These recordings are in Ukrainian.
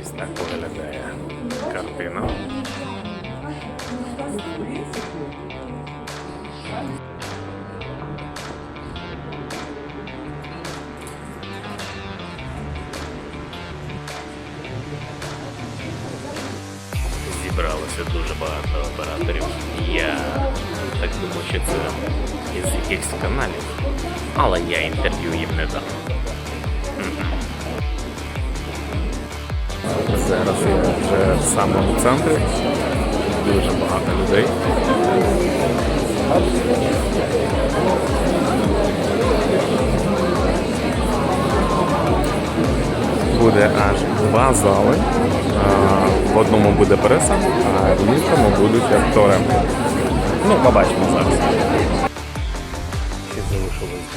Ось так виглядає картина. Зібралося дуже багато операторів. Я так думаю, що це із якихось каналів, але я інтерв'ю їм не дам. Зараз я вже в самому центрі. Дуже багато людей. Буде аж два зали. В одному буде преса, а в іншому будуть актори. Ну, побачимо зараз. Ще залишилось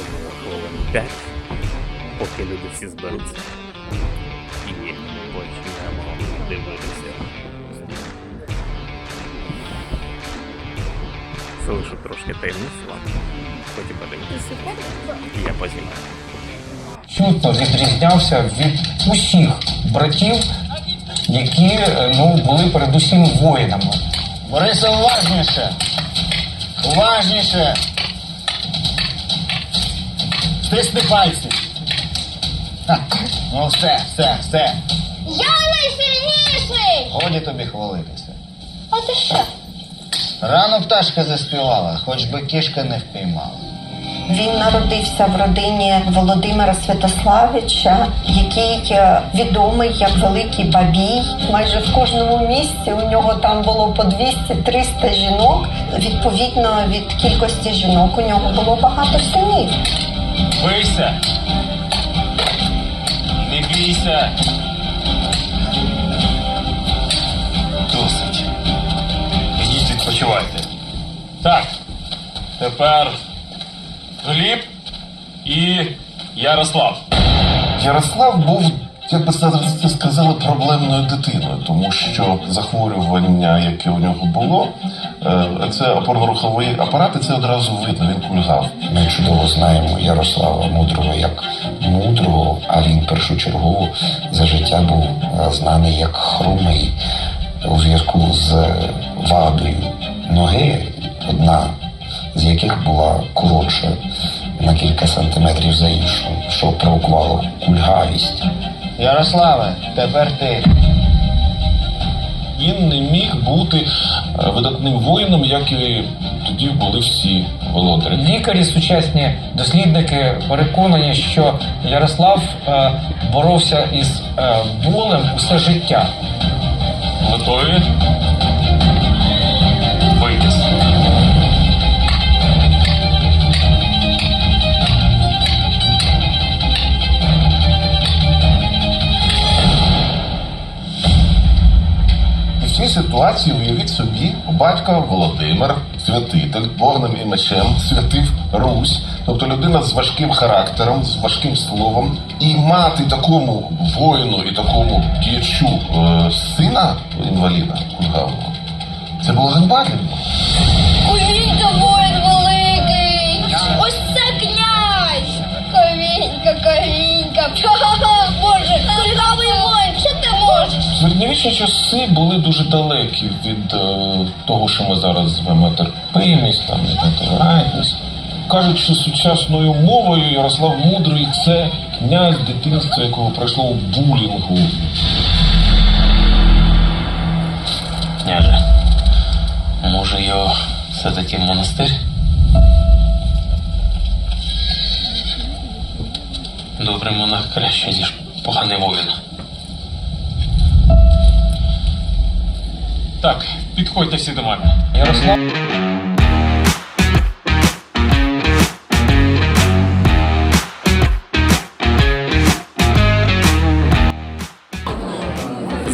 хвилин 5, поки люди всі зберуться і почнемо дивитися. Залишу трошки таємниць вам. Потім подивитися. Я познімаю. абсолютно відрізнявся від усіх братів, які е, ну, були передусім воїнами. Борисе, уважніше! Уважніше! Стисни пальці. Ха, Ну все, все, все. Я! Годі тобі хвалитися. А ти що? Рано пташка заспівала, хоч би кішка не впіймала. Він народився в родині Володимира Святославича, який е, відомий як Великий Бабій. Майже в кожному місці у нього там було по 200-300 жінок. Відповідно від кількості жінок у нього було багато синів. Бийся! Не бійся! Так, тепер Гліб і Ярослав. Ярослав був, як би це сказали, проблемною дитиною, тому що захворювання, яке у нього було, е, це опорно-руховий апарат, і це одразу видно, він кульгав. Ми чудово знаємо Ярослава Мудрого як мудрого, а він першочергово за життя був е, знаний як хромий у зв'язку з вадою ноги, одна з яких була коротша на кілька сантиметрів за іншу, що провокувало кульгавість. Ярославе, тепер ти. Він не міг бути е, видатним воїном, як і тоді були всі володарі. Лікарі, сучасні дослідники переконані, що Ярослав е, боровся із е, болем усе життя. Готові? Цій ситуації уявіть собі, батько Володимир, святитель, вогнем і мечем, святив Русь, тобто людина з важким характером, з важким словом, і мати такому воїну і такому діячу е, сина інваліда кульгавого. Це було ганьба. Середньовічні часи були дуже далекі від е, того, що ми зараз звемо терпимість, там, толерантність. Кажуть, що сучасною мовою Ярослав Мудрий це князь дитинства, якого пройшло у булінгу. Княже, може його все-таки в монастир? Добрий монах краще, ніж поганий воїн. Так, підходьте всі до мене. Ярослав.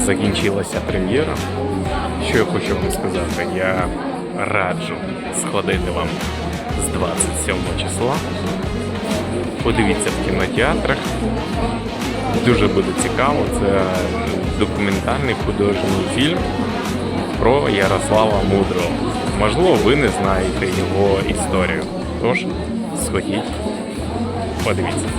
закінчилася прем'єра. Що я хочу вам сказати? Я раджу сходити вам з 27 числа. Подивіться в кінотеатрах. Дуже буде цікаво. Це документальний художній фільм про Ярослава Мудрого. Можливо, ви не знаєте його історію. Тож, сходіть, подивіться.